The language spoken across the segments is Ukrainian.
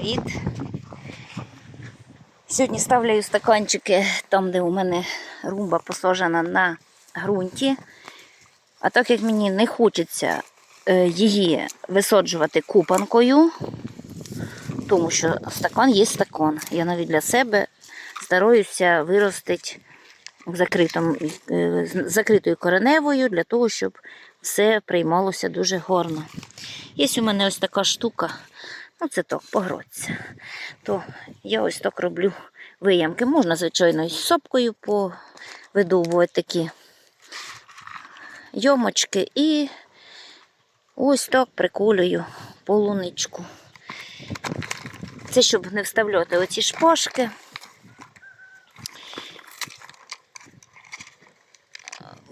Привіт. Сьогодні ставляю стаканчики там, де у мене румба посаджена на ґрунті. А так як мені не хочеться е, її висаджувати купанкою, тому що стакан є стакан. Я навіть для себе стараюся виростити в закритому, е, закритою кореневою для того, щоб все приймалося дуже гарно. Є у мене ось така штука, ну це так, погроться. То я ось так роблю виямки. Можна, звичайно, із сопкою повидовбувати такі йомочки і ось так приколюю полуничку. Це щоб не вставляти оці шпажки.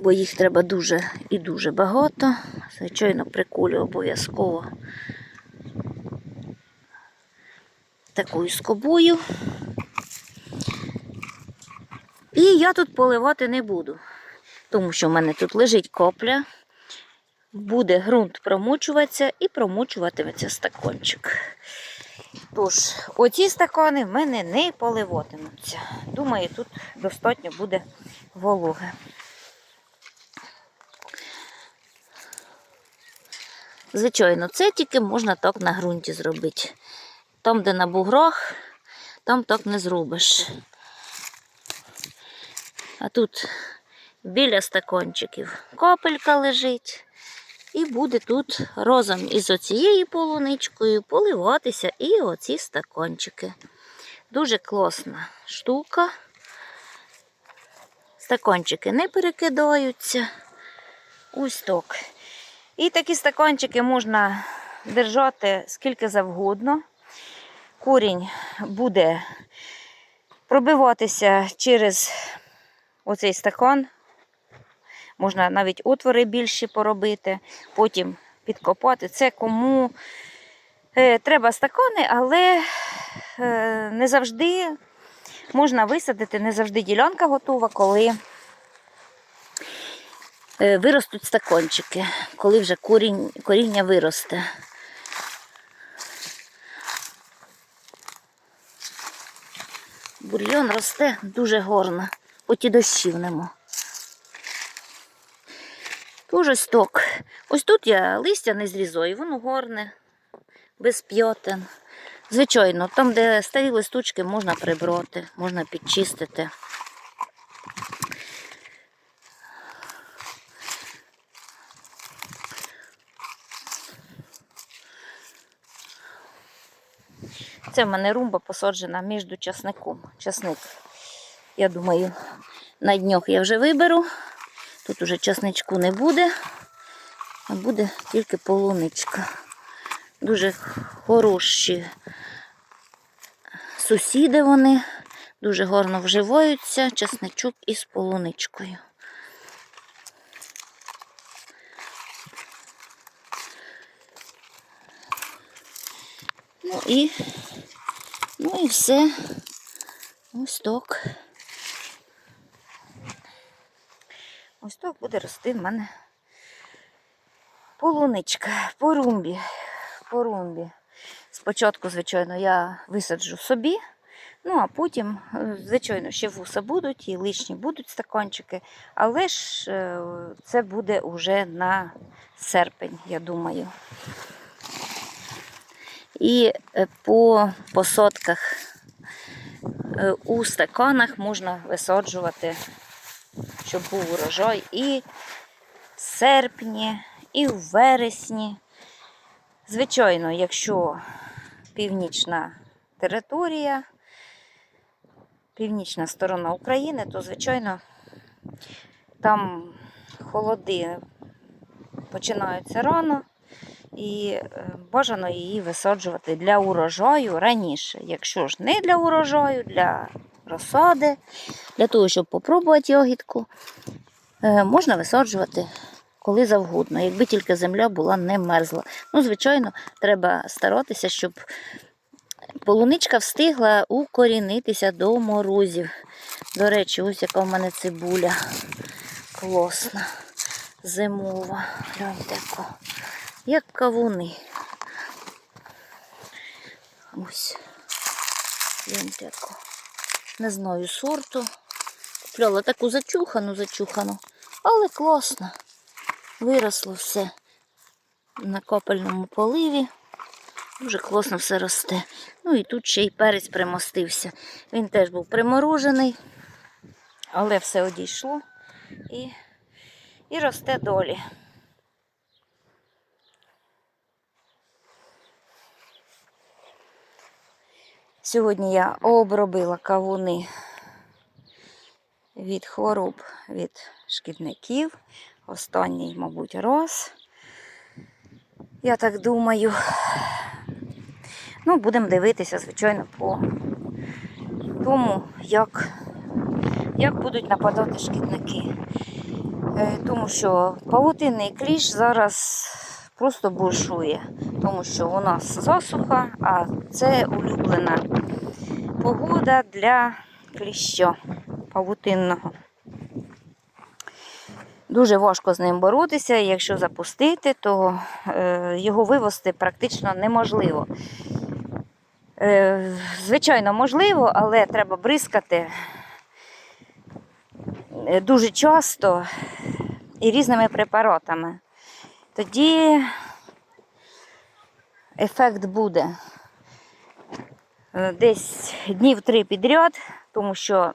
Бо їх треба дуже і дуже багато. Звичайно, приколю обов'язково такою скобою. І я тут поливати не буду, тому що в мене тут лежить копля, буде ґрунт промочуватися і промочуватиметься стакончик. Тож, оці стакани в мене не поливатимуться. Думаю, тут достатньо буде вологи. Звичайно, це тільки можна так на ґрунті зробити. Там, де на буграх, там так не зробиш. А тут біля стакончиків капелька лежить. І буде тут разом із оцією полуничкою поливатися і оці стакончики. Дуже класна штука. Стакончики не перекидаються. Ось так. І такі стаканчики можна держати скільки завгодно. Корінь буде пробиватися через оцей стакан. Можна навіть отвори більші поробити, потім підкопати. Це кому е, треба стакани, але е, не завжди можна висадити, не завжди ділянка готова, коли е, виростуть стакончики, коли вже коріння виросте. Бульйон росте дуже горно, хоч і дощів нема. Дуже сток. Ось тут я листя не зрізаю, воно горне, без п'ятен. Звичайно, там, де старі листочки, можна прибрати, можна підчистити. Це в мене румба посаджена між часником. Часник, я думаю, на днях я вже виберу. Тут уже часничку не буде, а буде тільки полуничка. Дуже хороші сусіди вони, дуже гарно вживаються, часничок із полуничкою. Ну і, ну і все. Ось так. Ось так буде рости в мене полуничка по румбі. По румбі. Спочатку, звичайно, я висаджу собі, ну а потім, е, звичайно, ще вуса будуть і лишні будуть стаканчики, але ж е, це буде вже на серпень, я думаю. І е, по посадках е, у стаканах можна висаджувати щоб був урожай і в серпні, і в вересні. Звичайно, якщо північна територія, північна сторона України, то, звичайно, там холоди починаються рано. І е, бажано її висаджувати для урожаю раніше. Якщо ж не для урожаю, для розсади, для того, щоб попробувати ягідку, е, можна висаджувати коли завгодно, якби тільки земля була не мерзла. Ну, звичайно, треба старатися, щоб полуничка встигла укорінитися до морозів. До речі, ось яка в мене цибуля класна, зимова. Гляньте, яка. Як кавуни. Ось. Янтяко. Не знаю сорту. Купляла таку зачухану, зачухану. Але класно. Виросло все на капельному поливі. Дуже класно все росте. Ну і тут ще й перець примостився. Він теж був приморожений, але все одійшло і, і росте долі. Сьогодні я обробила кавуни від хвороб, від шкідників. Останній, мабуть, раз. Я так думаю. Ну, будемо дивитися, звичайно, по тому, як, як будуть нападати шкідники. Е, Тому що павутинний кліщ зараз просто бушує, тому що у нас засуха, а це улюблена погода для кліща павутинного. Дуже важко з ним боротися, якщо запустити, то е, його вивести практично неможливо. Е, звичайно, можливо, але треба бризкати е, дуже часто і різними препаратами. Тоді ефект буде е, десь днів три підряд, тому що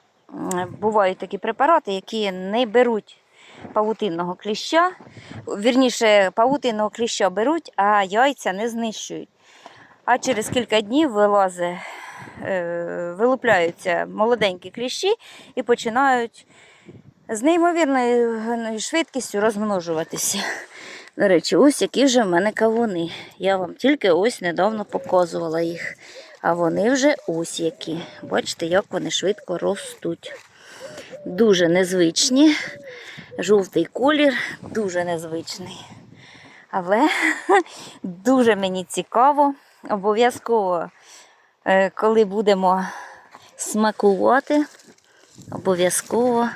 бувають такі препарати, які не беруть павутинного кліща. Вірніше, павутинного кліща беруть, а яйця не знищують. А через кілька днів вилази, е, вилупляються молоденькі кліщі і починають з неймовірною швидкістю розмножуватися. До речі, ось які вже в мене кавуни. Я вам тільки ось недавно показувала їх. А вони вже ось які. Бачите, як вони швидко ростуть. Дуже незвичні. Жовтий колір, дуже незвичний. Але дуже мені цікаво. Обов'язково, е, коли будемо смакувати, обов'язково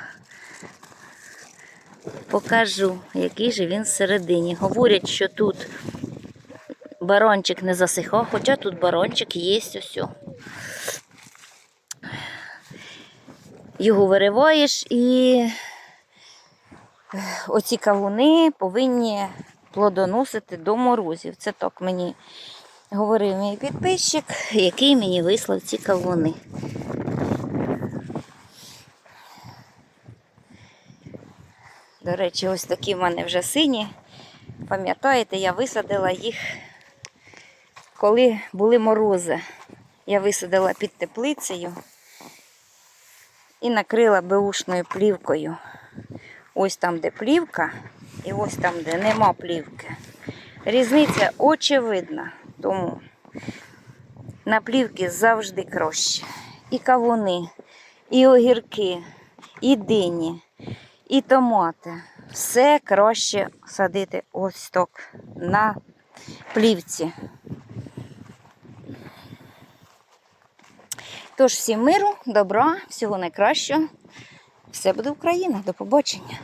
покажу, який же він всередині. Говорять, що тут барончик не засихав, хоча тут барончик є ось. Його вириваєш і оці кавуни повинні плодоносити до морозів. Це так мені говорив мій підписчик, який мені вислав ці кавуни. До речі, ось такі в мене вже сині. Пам'ятаєте, я висадила їх, коли були морози. Я висадила під теплицею і накрила беушною плівкою. Ось там, де плівка, і ось там, де нема плівки. Різниця очевидна, тому на плівки завжди краще. І кавуни, і огірки, і дині, і томати. Все краще садити ось так на плівці. Тож всім миру, добра, всього найкращого. Все буде Україна. До побачення.